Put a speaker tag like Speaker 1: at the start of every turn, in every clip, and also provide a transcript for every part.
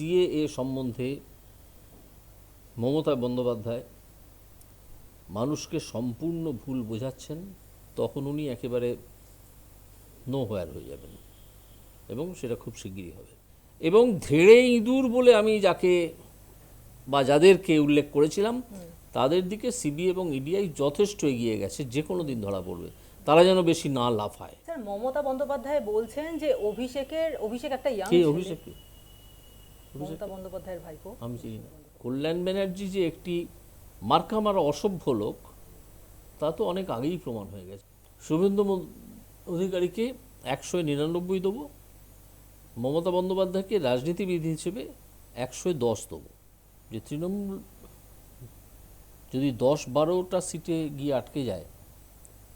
Speaker 1: CAA সম্বন্ধে মমতা বন্দ্যোপাধ্যায় মানুষকে সম্পূর্ণ ভুল বোঝাচ্ছেন তখন উনি একেবারে নো হোয়ার হয়ে যাবেন এবং সেটা খুব শিগগিরই হবে। এবং ধেড়ে ইঁদুর বলে আমি যাকে বা যাদেরকে উল্লেখ করেছিলাম তাদের দিকে সিবি এবং ইডিআই যথেষ্ট এগিয়ে গেছে যে কোনো দিন ধরা পড়বে। তারা যেন বেশি না লাফায়।
Speaker 2: স্যার মমতা বন্দ্যোপাধ্যায় বলছেন যে অভিষেকের অভিষেক একটা ইয়াং
Speaker 1: অভিষেক?
Speaker 2: মমতা বন্দ্যোপাধ্যায়ের ভাইপো।
Speaker 1: আমি চিনি না। কল্যাণ ব্যানার্জি যে একটি মার্কা মারা অসভ্য লোক তা তো অনেক আগেই প্রমাণ হয়ে গেছে। শুভেন্দু অধিকারীকে একশো নিরানব্বই দেবো মমতা বন্দ্যোপাধ্যায়কে রাজনীতিবিদ হিসেবে একশো দশ দেবো। যে তৃণমূল যদি দশ বারোটা সিটে গিয়ে আটকে যায়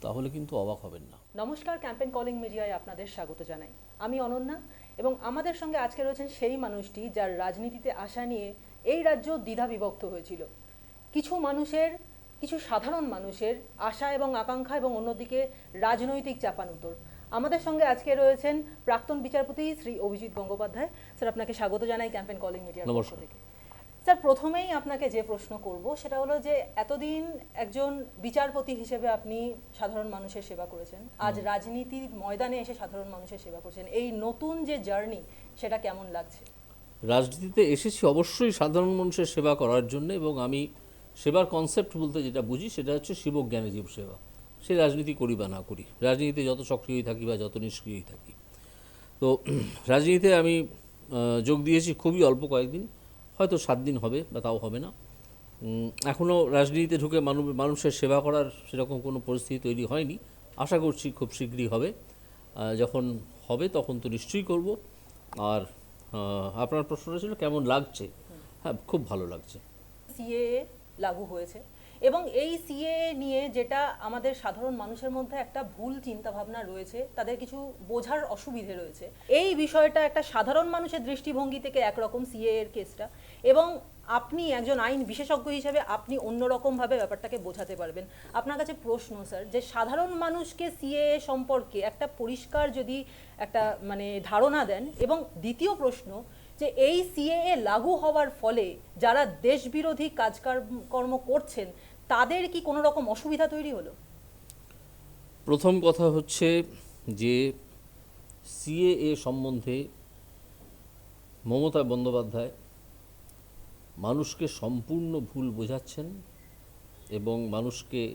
Speaker 1: তাহলে কিন্তু অবাক হবেন না।
Speaker 2: নমস্কার ক্যাম্পেন কলিং মিডিয়ায় আপনাদের স্বাগত জানাই। আমি অনন্যা এবং আমাদের সঙ্গে আজকে রয়েছেন সেই মানুষটি যার রাজনীতিতে আসা নিয়ে এই রাজ্য দ্বিধা বিভক্ত হয়েছিল। কিছু মানুষের কিছু সাধারণ মানুষের আশা এবং আকাঙ্ক্ষা এবং অন্যদিকে রাজনৈতিক চাপান উত্তর আমাদের সঙ্গে আজকে রয়েছেন প্রাক্তন বিচারপতি শ্রী অভিজিৎ গঙ্গোপাধ্যায়। স্যার আপনাকে স্বাগত জানাই ক্যাম্পেন কলিং মিডিয়ার পক্ষ থেকে। স্যার প্রথমেই আপনাকে যে প্রশ্ন করব সেটা হলো যে এতদিন একজন বিচারপতি হিসেবে আপনি সাধারণ মানুষের সেবা করেছেন। আজ রাজনীতির ময়দানে এসে সাধারণ মানুষের সেবা করছেন। এই নতুন যে জার্নি সেটা কেমন লাগছে?
Speaker 1: রাজনীতিতে এসেছি অবশ্যই সাধারণ মানুষের সেবা করার জন্য এবং আমি সেবার কনসেপ্ট বলতে যেটা বুঝি সেটা হচ্ছে শিবজ্ঞানীজীব সেবা। সে রাজনীতি করি বা না করি রাজনীতিতে যত সক্রিয়ই থাকি বা যত নিষ্ক্রিয়ই থাকি। তো রাজনীতিতে আমি যোগ দিয়েছি খুবই অল্প কয়েকদিন। হয়তো সাত দিন হবে বা তাও হবে না। এখনও রাজনীতিতে ঢুকে মানুষ মানুষের সেবা করার সেরকম কোনো পরিস্থিতি তৈরি হয়নি। আশা করছি খুব শীঘ্রই হবে। যখন হবে তখন তো নিশ্চয়ই করব। আর আপনার প্রশ্নটা ছিল কেমন লাগছে? হ্যাঁ খুব ভালো লাগছে।
Speaker 2: সিএএ লাগু হয়েছে। এবং এই সিএএ নিয়ে যেটা আমাদের সাধারণ মানুষের মধ্যে একটা ভুল চিন্তা ভাবনা রয়েছে, তাদের কিছু বোঝার অসুবিধে রয়েছে। এই বিষয়টা একটা সাধারণ মানুষের দৃষ্টিভঙ্গি থেকে একরকম সিএএ এর কেসটা এবং আপনি একজন আইন বিশেষজ্ঞ হিসেবে আপনি অন্যরকমভাবে ব্যাপারটাকে বোঝাতে পারবেন। আপনার কাছে প্রশ্ন, স্যার, যে সাধারণ মানুষকে সিএএ সম্পর্কে একটা পরিষ্কার যদি একটা মানে ধারণা দেন এবং দ্বিতীয় প্রশ্ন, যে এই সিএএ লাগু হওয়ার ফলে যারা দেশবিরোধী কাজকর্ম করছেন, তাদের কি কোনো রকম অসুবিধা তৈরি হলো?
Speaker 1: প্রথম কথা হচ্ছে যে সিএএ সম্বন্ধে মমতা বন্দ্যোপাধ্যায় মানুষকে সম্পূর্ণ ভুল বোঝাচ্ছেন এবং মানুষকে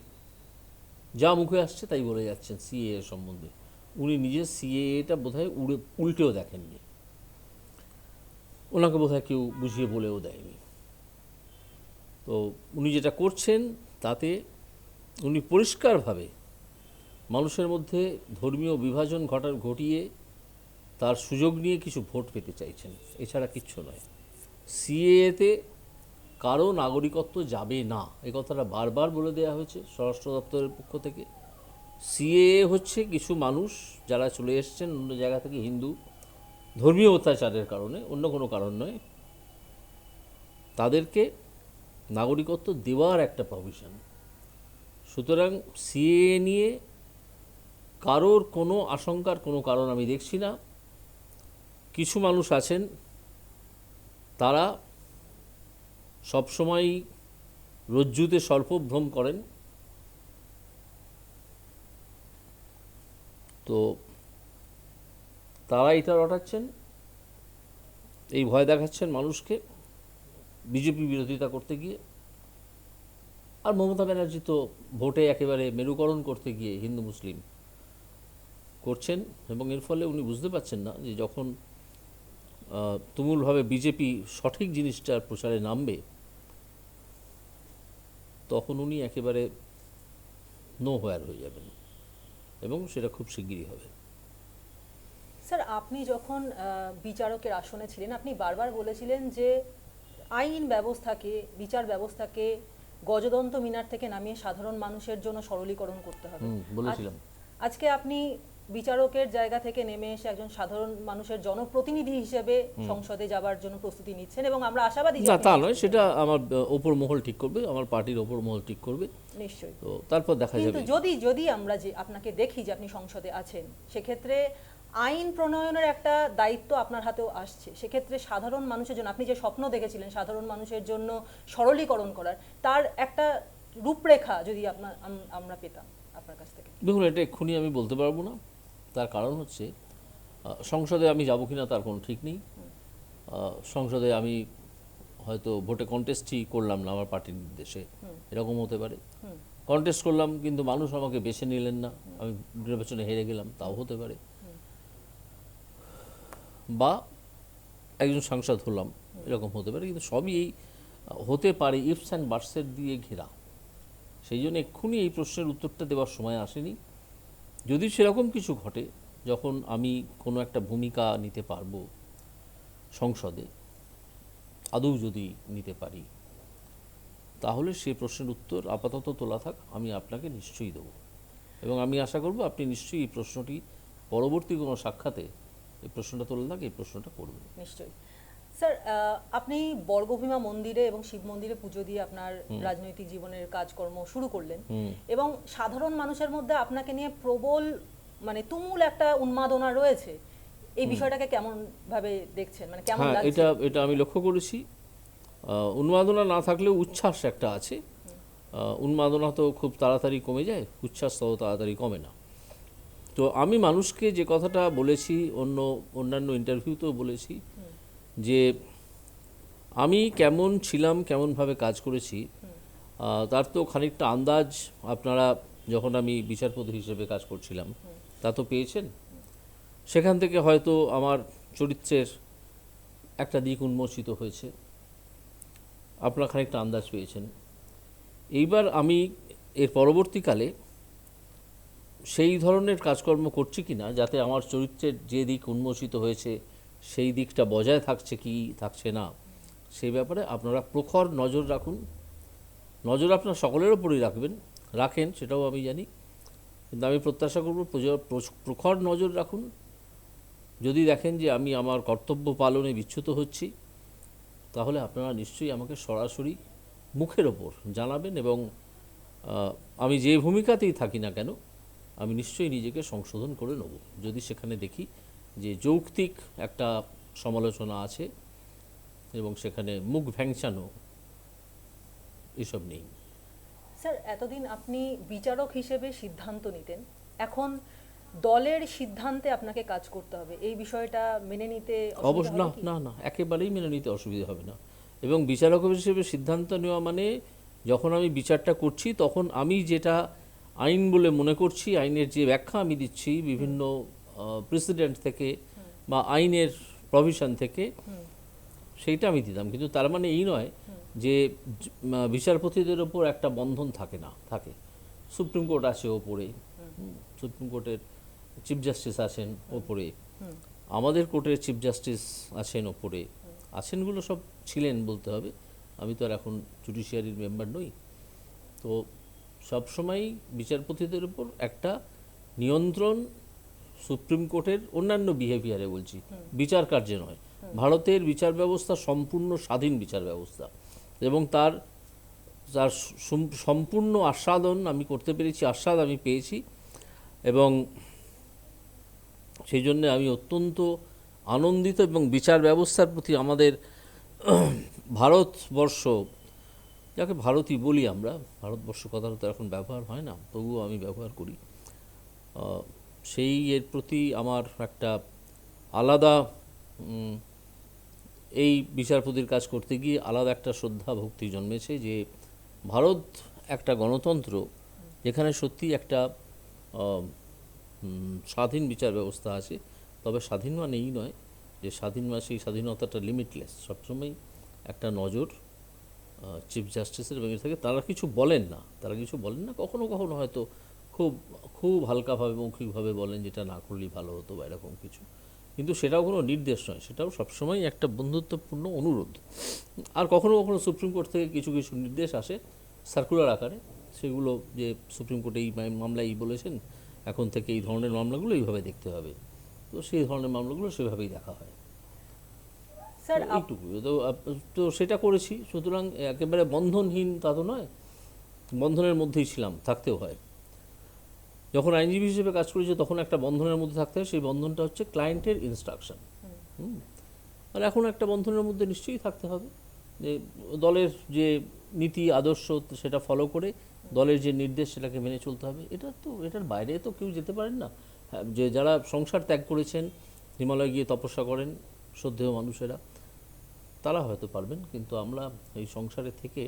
Speaker 1: যা মুখে আসছে তাই বলে যাচ্ছেন সিএএ সম্বন্ধে। উনি নিজে সিএএটা বোধহয় উড়ে, উল্টেও দেখেননি। ওনাকে বোধহয় কেউ বুঝিয়ে বলেও দেয়নি। তো উনি যেটা করছেন তাতে উনি পরিষ্কারভাবে মানুষের মধ্যে ধর্মীয় বিভাজন ঘটার, ঘটিয়ে তার সুযোগ নিয়ে কিছু ভোট পেতে চাইছেন। এছাড়া কিচ্ছু নয়। সিএতে কারও নাগরিকত্ব যাবে না। এ কথাটা বারবার বলে দেওয়া হয়েছে স্বরাষ্ট্র দপ্তরের পক্ষ থেকে। সিএএ হচ্ছে কিছু মানুষ যারা চলে এসছেন অন্য জায়গা থেকে হিন্দু, ধর্মীয় অত্যাচারের কারণে, অন্য কোনো কারণ নয়। তাদেরকে নাগরিকত্ব দেওয়ার একটা প্রভিশন সুতরাং সিএ নিয়ে কারোর কোনো আশঙ্কার কোনো কারণ আমি দেখছি না। কিছু মানুষ আছেন তারা সবসময় রজ্জুতে সর্পভ্রম করেন। তো তারা এটা রটাচ্ছেন। এই ভয় দেখাচ্ছেন মানুষকে বিজেপি বিরোধিতা করতে গিয়ে। আর মমতা ব্যানার্জি তো ভোটে একেবারে মেরুকরণ করতে গিয়ে হিন্দু মুসলিম করছেন এবং এর ফলে উনি বুঝতে পারছেন না যে যখন তুমুলভাবে বিজেপি সঠিক জিনিসটার প্রচারে নামবে তখন উনি একেবারে নো হোয়ার হয়ে যাবেন এবং সেটা খুব শিগগিরই হবে
Speaker 2: স্যার আপনি যখন বিচারকের আসনে ছিলেন আপনি বারবার বলেছিলেন যে আইন ব্যবস্থাকে বিচার ব্যবস্থাকে গজদন্ত মিনার থেকে নামিয়ে সাধারণ মানুষের জন্য সরলীকরণ করতে হবে
Speaker 1: বলেছিলাম।
Speaker 2: আজকে আপনি বিচারকের জায়গা থেকে নেমে এসে একজন সাধারণ মানুষের জনপ্রতিনিধি হিসেবে সংসদে যাবার জন্য প্রস্তুতি নিচ্ছেন এবং আমরা আশাবাদী
Speaker 1: না তা নয় সেটা আমার ওপর মহল ঠিক করবে আমার পার্টির ওপর মহল ঠিক করবে।
Speaker 2: নিশ্চয়ই।
Speaker 1: তো তারপর দেখা
Speaker 2: কিন্তু
Speaker 1: যাবে।
Speaker 2: যদি যদি আমরা যে আপনাকে দেখি যে আপনি সংসদে আছেন সেক্ষেত্রে আইন প্রণয়নের একটা দায়িত্ব আপনার হাতেও আসছে। সেক্ষেত্রে সাধারণ মানুষের জন্য আপনি যে স্বপ্ন দেখেছিলেন সাধারণ মানুষের জন্য সরলীকরণ করার তার একটা রূপরেখা যদি আপনার আমরা পেতাম আপনার কাছ থেকে।
Speaker 1: দেখুন এটা এক্ষুনি আমি বলতে পারব না। তার কারণ হচ্ছে সংসদে আমি যাব কিনা তার কোনো ঠিক নেই। সংসদে আমি হয়তো ভোটে কন্টেস্টই করলাম না আমার পার্টির নির্দেশে। এরকম হতে পারে। কন্টেস্ট করলাম কিন্তু মানুষ আমাকে বেছে নিলেন না। আমি নির্বাচনে হেরে গেলাম তাও হতে পারে। বা একজন সাংসদ হলাম এরকম হতে পারে। কিন্তু সবই এই হতে পারে ইফস অ্যান্ড বার্সের দিয়ে ঘেরা। সেই জন্য এক্ষুনি এই প্রশ্নের উত্তরটা দেওয়ার সময় আসেনি। যদি সেরকম কিছু ঘটে, যখন আমি কোনো একটা ভূমিকা নিতে পারব সংসদে, আদৌ যদি নিতে পারি, তাহলে সে প্রশ্নের উত্তর আপাতত তোলা থাক, আমি আপনাকে নিশ্চয়ই দেবো। এবং আমি আশা করব আপনি নিশ্চয়ই এই প্রশ্নটি পরবর্তী কোনো সাক্ষাতে, এই প্রশ্নটা তোলা থাক, এই প্রশ্নটা করবেন।
Speaker 2: নিশ্চয়ই। স্যার আপনি বর্গভীমা মন্দিরে এবং শিব মন্দিরে পুজো দিয়ে আপনার রাজনৈতিক জীবনের কাজকর্ম শুরু করলেন। এবং সাধারণ মানুষের মধ্যে আপনাকে নিয়ে প্রবল মানে তুমুল একটা উন্মাদনা রয়েছে। এই বিষয়টাকে কেমন ভাবে দেখছেন? মানে কেমন
Speaker 1: হ্যাঁ
Speaker 2: লাগছে?
Speaker 1: এটা এটা আমি লক্ষ্য করেছি। উন্মাদনা না থাকলেও উচ্ছ্বাস একটা আছে। উন্মাদনা তো খুব তাড়াতাড়ি কমে যায় উচ্ছ্বাস তত তাড়াতাড়ি কমে না। তো আমি মানুষকে যে কথাটা বলেছি অন্য অন্যান্য ইন্টারভিউতেও বলেছি যে আমি কেমন ছিলাম কেমনভাবে কাজ করেছি তার তো খানিকটা আন্দাজ আপনারা যখন আমি বিচারপতি হিসেবে কাজ করছিলাম, তা তো পেয়েছেন। সেখান থেকে হয়তো আমার চরিত্রের একটা দিক উন্মোচিত হয়েছে। আপনারা খানিকটা আন্দাজ পেয়েছেন। এইবার আমি এর পরবর্তীকালে সেই ধরনের কাজকর্ম করছি কি না যাতে আমার চরিত্রের যে দিক উন্মোচিত হয়েছে সেই দিকটা বজায় থাকছে কি থাকছে না সেই ব্যাপারে আপনারা প্রখর নজর রাখুন। নজর আপনার সকলের ওপরই রাখবেন, রাখেন সেটাও আমি জানি। কিন্তু আমি প্রত্যাশা করব প্রখর নজর রাখুন। যদি দেখেন যে আমি আমার কর্তব্য পালনে বিচ্যুত হচ্ছি, তাহলে আপনারা নিশ্চয়ই আমাকে সরাসরি মুখের ওপর জানাবেন এবং আমি যে ভূমিকাতেই থাকি না কেন, আমি নিশ্চয়ই নিজেকে সংশোধন করে নেব। যদি সেখানে দেখি যে যৌক্তিক একটা সমালোচনা আছে এবং সেখানে মুখ ভ্যাংচানো এসব নেই।
Speaker 2: স্যার এতদিন আপনি বিচারক হিসেবে সিদ্ধান্ত নিতেন। এখন দলের সিদ্ধান্তে আপনাকে কাজ করতে হবে। এই বিষয়টা মেনে নিতে
Speaker 1: অবশ্য না না না একেবারেই মেনে নিতে অসুবিধা হবে না। এবং বিচারক হিসেবে সিদ্ধান্ত নেওয়া মানে যখন আমি বিচারটা করছি তখন আমি যেটা আইন বলে মনে করছি আইনের যে ব্যাখ্যা আমি দিচ্ছি বিভিন্ন প্রেসিডেন্ট থেকে বা আইনের প্রভিশন থেকে সেইটা আমি দিতাম। কিন্তু তার মানে এই নয় যে বিচারপতিদের ওপর একটা বন্ধন থাকে না, থাকে। সুপ্রিম কোর্ট আছে ওপরে সুপ্রিম কোর্টের চিফ জাস্টিস আছেন ওপরে। আমাদের কোর্টের চিফ জাস্টিস আছেন ওপরে। আছেনগুলো সব ছিলেন বলতে হবে। আমি তো আর এখন জুডিশিয়ারির মেম্বার নই। তো সবসময় বিচারপতিদের উপর একটা নিয়ন্ত্রণ সুপ্রিম কোর্টের অন্যান্য বিহেভিয়ারে বলছি। বিচার কার্যে নয়। ভারতের বিচার ব্যবস্থা সম্পূর্ণ স্বাধীন বিচার ব্যবস্থা। এবং তার তার সম্পূর্ণ আস্বাদন আমি করতে পেরেছি আস্বাদ আমি পেয়েছি। এবং সেই জন্যে আমি অত্যন্ত আনন্দিত এবং বিচার ব্যবস্থার প্রতি আমাদের ভারতবর্ষ যাকে ভারতই বলি আমরা ভারতবর্ষ কথাটা তো এখন ব্যবহার হয় না তবুও আমি ব্যবহার করি। সেই এর প্রতি আমার একটা আলাদা এই বিচারপতির কাজ করতে গিয়ে আলাদা একটা শ্রদ্ধা ভক্তি জন্মেছে যে ভারত একটা গণতন্ত্র যেখানে সত্যি একটা স্বাধীন বিচার ব্যবস্থা আছে। তবে স্বাধীন মানে এই নয় যে স্বাধীন মানে সেই স্বাধীনতাটা লিমিটলেস সবসময় একটা নজর চিফ জাস্টিসের এর থেকে। তারা কিছু বলেন না। তারা কিছু বলেন না। কখনো কখনো হয়তো খুব খুব হালকাভাবে মৌখিকভাবে বলেন যেটা না করলেই ভালো হতো বা এরকম কিছু। কিন্তু সেটাও কোনো নির্দেশ নয় সেটাও সবসময় একটা বন্ধুত্বপূর্ণ অনুরোধ। আর কখনো কখনো সুপ্রিম কোর্ট থেকে কিছু কিছু নির্দেশ আসে সার্কুলার আকারে। সেগুলো যে সুপ্রিম কোর্টে এই মাম- মামলা এই বলেছেন এখন থেকে এই ধরনের মামলাগুলো এইভাবে দেখতে হবে। তো সেই ধরনের মামলাগুলো সেভাবেই দেখা হয়। এইটুকু। তো তো সেটা করেছি সুতরাং একেবারে বন্ধনহীন তা তো নয় বন্ধনের মধ্যেই ছিলাম থাকতেও হয়। যখন আইনজীবী হিসেবে কাজ করেছে তখন একটা বন্ধনের মধ্যে থাকতে হয়। সেই বন্ধনটা হচ্ছে ক্লায়েন্টের ইনস্ট্রাকশন আর এখন একটা বন্ধনের মধ্যে নিশ্চয়ই থাকতে হবে যে দলের যে নীতি আদর্শ সেটা ফলো করে দলের যে নির্দেশ সেটাকে মেনে চলতে হবে। এটা তো এটার বাইরে তো কেউ যেতে পারেন না। হ্যাঁ, যে যারা সংসার ত্যাগ করেছেন হিমালয় গিয়ে তপস্যা করেন শ্রদ্ধেয় মানুষেরা তারা হয়তো পারবেন কিন্তু আমরা এই সংসারে থেকে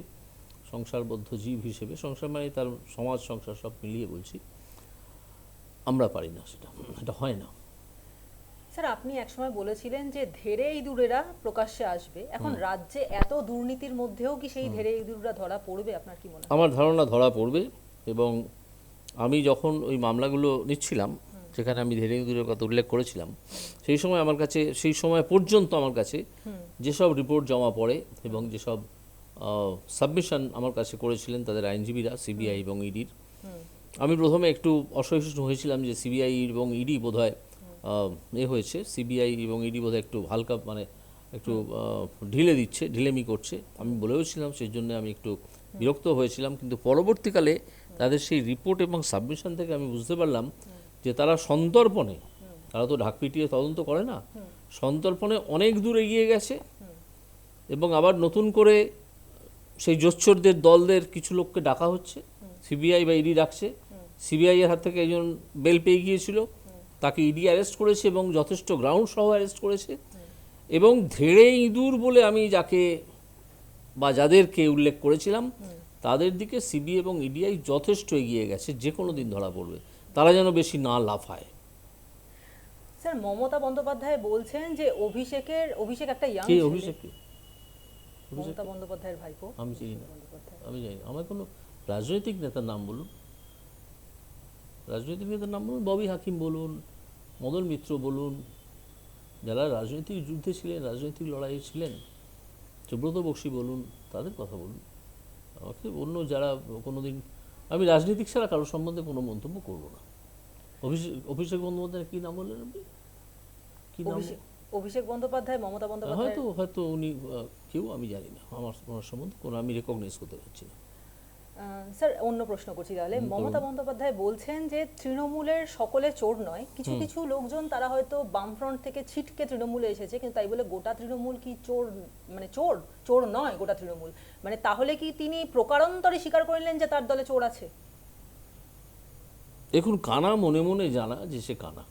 Speaker 1: সংসারবদ্ধ জীব হিসেবে সংসার মানে তার সমাজ সংসার সব মিলিয়ে বলছি আমরা পারি না সেটা। এটা হয় না।
Speaker 2: স্যার আপনি একসময় বলেছিলেন যে ধেরে ইঁদুরেরা প্রকাশ্যে আসবে। এখন রাজ্যে এত দুর্নীতির মধ্যেও কি সেই ধেরে ইঁদুররা ধরা পড়বে? আপনার কি মনে হয়?
Speaker 1: আমার ধারণা ধরা পড়বে এবং আমি যখন ওই মামলাগুলো নিচ্ছিলাম যেখানে আমি ধীরে ধীরে কথা উল্লেখ করেছিলাম সেই সময় আমার কাছে সেই সময় পর্যন্ত আমার কাছে যেসব রিপোর্ট জমা পড়ে এবং যেসব সাবমিশন আমার কাছে করেছিলেন তাদের আইনজীবীরা সিবিআই এবং ইডির আমি প্রথমে একটু অসহিষ্ণু হয়েছিলাম যে সিবিআই এবং ইডি বোধহয় আহ, এ হয়েছে। সিবিআই এবং ইডি বোধহয় একটু হালকা মানে একটু ঢিলে দিচ্ছে ঢিলেমি করছে। আমি বলেওছিলাম সেই জন্য আমি একটু বিরক্ত হয়েছিলাম। কিন্তু পরবর্তীকালে তাদের সেই রিপোর্ট এবং সাবমিশন থেকে আমি বুঝতে পারলাম যে তারা সন্তর্পণে তারা তো ঢাক পিটিয়ে তদন্ত করে না সন্তর্পণে অনেক দূর এগিয়ে গেছে। এবং আবার নতুন করে সেই জোচ্চরদের দলদের কিছু লোককে ডাকা হচ্ছে। সিবিআই বা ইডি ডাকছে। সিবিআই এর হাত থেকে একজন বেল পেয়ে গিয়েছিল। তাকে ইডি অ্যারেস্ট করেছে এবং যথেষ্ট গ্রাউন্ড সহ অ্যারেস্ট করেছে। এবং ধেড়ে ইঁদুর বলে আমি যাকে বা যাদেরকে উল্লেখ করেছিলাম তাদের দিকে সিবি এবং ইডিআই যথেষ্ট এগিয়ে গেছে যে কোনো দিন ধরা পড়বে। তারা যেন বেশি না লাফায়।
Speaker 2: স্যার মমতা বন্দ্যোপাধ্যায় বলছেন যে অভিষেকের অভিষেক একটা ইয়াং
Speaker 1: কে অভিষেক কে?
Speaker 2: মমতা বন্দ্যোপাধ্যায়ের ভাইপো?
Speaker 1: আমি চিনি না। আমি জানি। আমার কোনো রাজনৈতিক নেতার নাম বলুন। রাজনৈতিক নেতার নাম বলুন ববি হাকিম বলুন মদন মিত্র বলুন যারা রাজনৈতিক যুদ্ধে ছিলেন রাজনৈতিক লড়াইয়ে ছিলেন সুব্রত বক্সি বলুন তাদের কথা বলুন। আমাকে অন্য যারা কোনোদিন আমি রাজনীতিক ছাড়া কারোর সম্বন্ধে কোনো মন্তব্য করব না। অভিষেক অভিষেক বন্দ্যোপাধ্যায় কী নাম বললেন আপনি? কী নাম?
Speaker 2: অভিষেক বন্দ্যোপাধ্যায় মমতা বন্দ্যোপাধ্যায়?
Speaker 1: হয়তো হয়তো উনি কেউ আমি জানি না। আমার ওনার সম্বন্ধে কোনো আমি রেকগনাইজ করতে পারছি না।
Speaker 2: স্যার অন্য প্রশ্ন করছি তাহলে। মমতা বন্দ্যোপাধ্যায় বলছেন যে তৃণমূলের সকলে চোর নয়। কিছু কিছু লোকজন তারা হয়তো বামফ্রন্ট থেকে ছিটকে তৃণমূলে এসেছে কিন্তু তাই বলে গোটা তৃণমূল কি চোর মানে চোর? চোর নয় গোটা তৃণমূল। মানে তাহলে কি তিনি প্রকারান্তরে স্বীকার করলেন যে তার দলে চোর আছে?
Speaker 1: দেখুন কানা মনে মনে জানা যে সে কানা।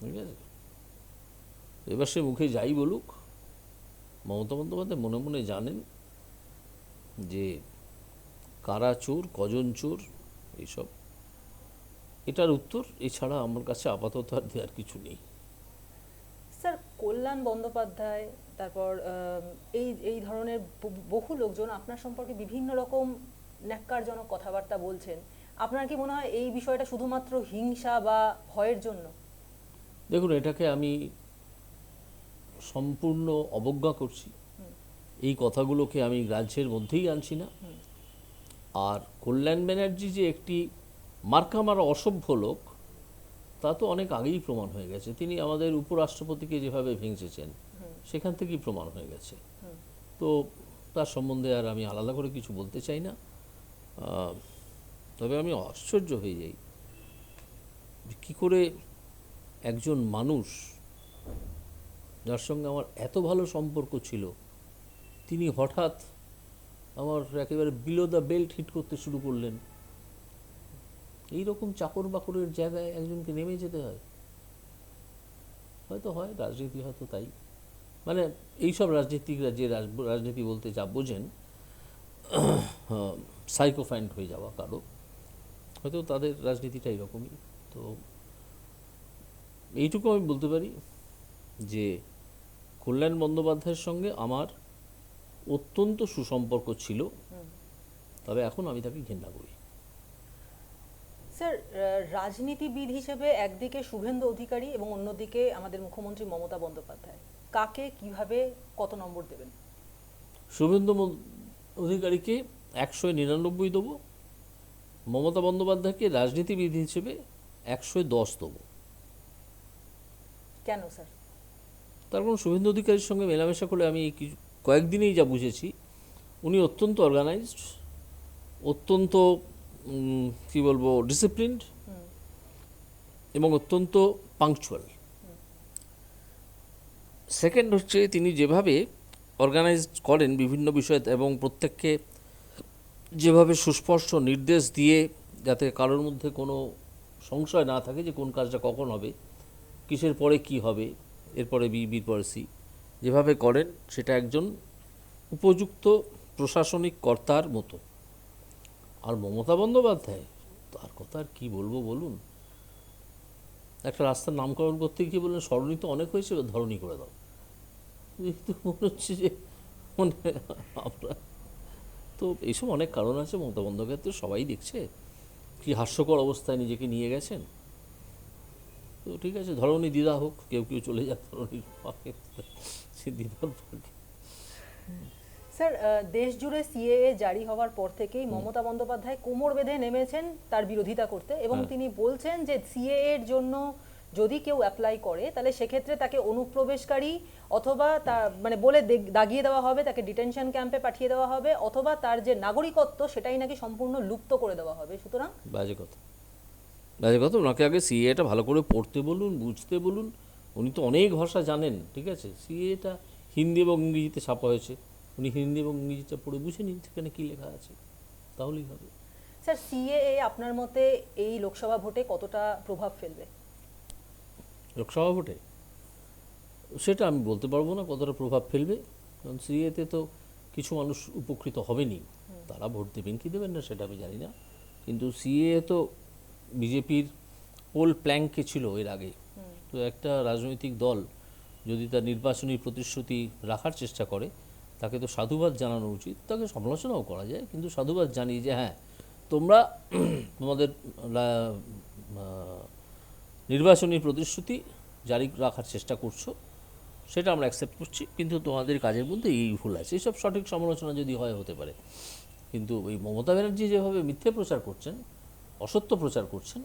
Speaker 1: ঠিক আছে? এবার সে মুখে যাই বলুক। মমতা বন্দ্যোপাধ্যায় মনে মনে জানেন যে কারা চোর কজন চোর এইসব। এটার উত্তর এছাড়া আমার কাছে আপাতত আর দেওয়ার কিছু নেই।
Speaker 2: স্যার কল্যাণ বন্দ্যোপাধ্যায় তারপর এই এই ধরনের বহু লোকজন আপনার সম্পর্কে বিভিন্ন রকম ন্যাক্কারজনক কথাবার্তা বলছেন। আপনার কি মনে হয় এই বিষয়টা শুধুমাত্র হিংসা বা ভয়ের জন্য?
Speaker 1: দেখুন এটাকে আমি সম্পূর্ণ অবজ্ঞা করছি। এই কথাগুলোকে আমি গ্রাহ্যের মধ্যেই আনছি না। আর কল্যাণ ব্যানার্জি যে একটি মার্কা মারা অসভ্য লোক, তা তো অনেক আগেই প্রমাণ হয়ে গেছে। তিনি আমাদের উপরাষ্ট্রপতিকে যেভাবে ভেঙেছেন, সেখান থেকেই প্রমাণ হয়ে গেছে। তো তার সম্বন্ধে আর আমি আলাদা করে কিছু বলতে চাই না। তবে আমি আশ্চর্য হয়ে যাই কী করে একজন মানুষ, যার সঙ্গে আমার এত ভালো সম্পর্ক ছিল তিনি হঠাৎ আমার একেবারে বিলো দ্য বেল্ট হিট করতে শুরু করলেন। এই রকম চাকর বাকরের জায়গায় একজনকে নেমে যেতে হয়। হয়তো হয়, রাজনীতি হয়তো তাই। মানে এইসব রাজনীতিকরা যে রাজ- রাজনীতি বলতে যা বোঝেন সাইকোফ্যান্ট হয়ে যাওয়া কারও। হয়তো তাদের রাজনীতিটা এরকমই। তো এইটুকু আমি বলতে পারি যে, কল্যাণ বন্দ্যোপাধ্যায়ের সঙ্গে আমার অত্যন্ত সুসম্পর্ক ছিল। তবে এখন আমি তাকে ঘৃণা করি।
Speaker 2: স্যার রাজনীতিবিদ হিসেবে একদিকে শুভেন্দু অধিকারী এবং অন্যদিকে আমাদের মুখ্যমন্ত্রী মমতা বন্দ্যোপাধ্যায়। কাকে কীভাবে কত নম্বর দেবেন?
Speaker 1: শুভেন্দু অধিকারীকে একশো নিরানব্বই দেবো মমতা বন্দ্যোপাধ্যায়কে রাজনীতিবিদ হিসেবে একশো দশ দেবো।
Speaker 2: কেন স্যার?
Speaker 1: তার কারণ শুভেন্দু অধিকারীর সঙ্গে মেলামেশা করলে আমি কিছু কয়েকদিনেই যা বুঝেছি, উনি অত্যন্ত অর্গানাইজড অত্যন্ত কি বলব ডিসিপ্লিনড এবং অত্যন্ত পাংচুয়াল সেকেন্ড হচ্ছে তিনি যেভাবে অর্গানাইজ করেন বিভিন্ন বিষয় এবং প্রত্যেককে যেভাবে সুস্পষ্ট নির্দেশ দিয়ে যাতে কারোর মধ্যে কোনো সংশয় না থাকে যে কোন কাজটা কখন হবে, কিসের পরে কি হবে, এরপরে বি বির পরে সি যেভাবে করেন, সেটা একজন উপযুক্ত প্রশাসনিক কর্তার মতো। আর মমতা বন্দ্যোপাধ্যায়, তার কথা আর কী বলব বলুন? একটা রাস্তার নামকরণ করতে গিয়ে বললেন সরণি তো অনেক হয়েছে ধরণী করে দাও। কিন্তু মনে হচ্ছে যে মানে আমরা তো এইসব অনেক কারণ আছে, মমতা বন্দ্যোপাধ্যায় তো সবাই দেখছে। কি হাস্যকর অবস্থায় নিজেকে নিয়ে গেছেন। তো ঠিক আছে ধরণী দ্বিধা হোক কেউ কেউ চলে যাক ধরণীর পাকে সে দ্বিধার পাকে
Speaker 2: স্যার দেশ জুড়ে সিএএ জারি হওয়ার পর থেকেই মমতা বন্দ্যোপাধ্যায় কোমর বেঁধে নেমেছেন তার বিরোধিতা করতে এবং
Speaker 1: হ্যাঁ।
Speaker 2: তিনি বলছেন যে সিএএ এর জন্য যদি কেউ অ্যাপ্লাই করে তাহলে সেক্ষেত্রে তাকে অনুপ্রবেশকারী অথবা তার মানে বলে দাগিয়ে দেওয়া হবে তাকে ডিটেনশন ক্যাম্পে পাঠিয়ে দেওয়া হবে অথবা তার যে নাগরিকত্ব সেটাই নাকি সম্পূর্ণ লুপ্ত করে দেওয়া হবে। সুতরাং
Speaker 1: বাজে কথা। বাজে কথা ওনাকে আগে সিএটা ভালো করে পড়তে বলুন বুঝতে বলুন। উনি তো অনেক ভাষা জানেন ঠিক আছে? সিএটা হিন্দি এবং ইংরেজিতে ছাপা হয়েছে। উনি হিন্দি এবং ইংরেজিটা পড়ে বুঝে নিন সেখানে কী লেখা আছে। তাহলেই হবে।
Speaker 2: স্যার সিএএ আপনার মতে এই লোকসভা ভোটে কতটা প্রভাব ফেলবে?
Speaker 1: লোকসভা ভোটে? সেটা আমি বলতে পারব না কতটা প্রভাব ফেলবে। কারণ সিএতে তো কিছু মানুষ উপকৃত হবেনি তারা ভোট দেবেন কি দেবেন না সেটা আমি জানি না। কিন্তু সিএ তো বিজেপির পোল প্ল্যাঙ্কে ছিল এর আগে। তো একটা রাজনৈতিক দল যদি তার নির্বাচনী প্রতিশ্রুতি রাখার চেষ্টা করে, তাকে তো সাধুবাদ জানানো উচিত, তাকে সমালোচনাও করা যায়, কিন্তু সাধুবাদ জানি যে হ্যাঁ তোমরা তোমাদের নির্বাচনী প্রতিশ্রুতি জারি রাখার চেষ্টা করছ, সেটা আমরা অ্যাকসেপ্ট করছি, কিন্তু তোমাদের কাজের মধ্যে এই ভুল আছে। এইসব সঠিক সমালোচনা যদি হয়, হতে পারে। কিন্তু ওই মমতা ব্যানার্জি যেভাবে মিথ্যে প্রচার করছেন অসত্য প্রচার করছেন।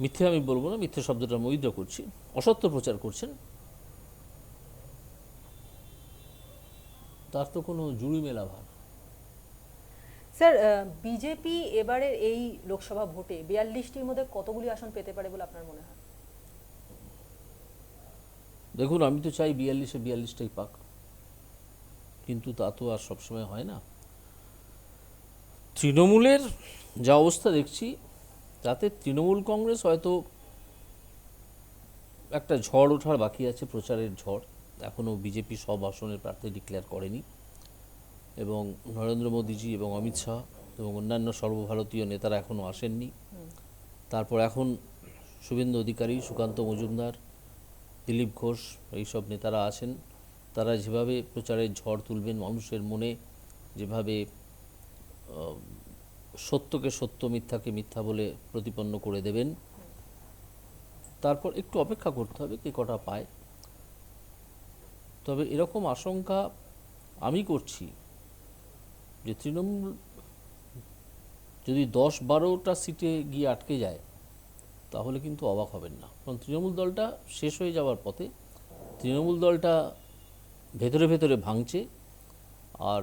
Speaker 1: মিথ্যে আমি বলব না মিথ্যে শব্দটা আমি উইথড্র করছি। অসত্য প্রচার করছেন। তার তো কোনো জুড়ি মেলা ভাব
Speaker 2: স্যার বিজেপি এবারের এই লোকসভা ভোটে বিয়াল্লিশটির মধ্যে কতগুলি আসন পেতে পারে বলে আপনার মনে হয়?
Speaker 1: দেখুন আমি তো চাই বিয়াল্লিশে বিয়াল্লিশটাই পাক। কিন্তু তা তো আর সবসময় হয় না। তৃণমূলের যা অবস্থা দেখছি, তাতে তৃণমূল কংগ্রেস হয়তো একটা ঝড় ওঠার বাকি আছে, প্রচারের ঝড়। এখনও বিজেপি সব আসনের প্রার্থী ডিক্লেয়ার করেনি। এবং নরেন্দ্র মোদীজি এবং অমিত শাহ এবং অন্যান্য সর্বভারতীয় নেতারা এখনও আসেননি। তারপর এখন শুভেন্দু অধিকারী, সুকান্ত মজুমদার, দিলীপ ঘোষ এইসব নেতারা আছেন। তারা যেভাবে প্রচারের ঝড় তুলবেন, মানুষের মনে যেভাবে সত্যকে সত্য, মিথ্যাকে মিথ্যা বলে প্রতিপন্ন করে দেবেন। তারপর একটু অপেক্ষা করতে হবে কে কটা পায়। তবে এরকম আশঙ্কা আমি করছি যে তৃণমূল যদি দশ বারোটা সিটে গিয়ে আটকে যায়, তাহলে কিন্তু অবাক হবেন না। কারণ তৃণমূল দলটা শেষ হয়ে যাওয়ার পথে তৃণমূল দলটা ভেতরে ভেতরে ভাঙছে, আর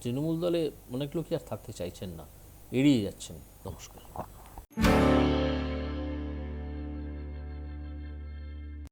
Speaker 1: তৃণমূল দলে অনেক লোকই আর থাকতে চাইছেন না। এড়িয়ে যাচ্ছেন। নমস্কার।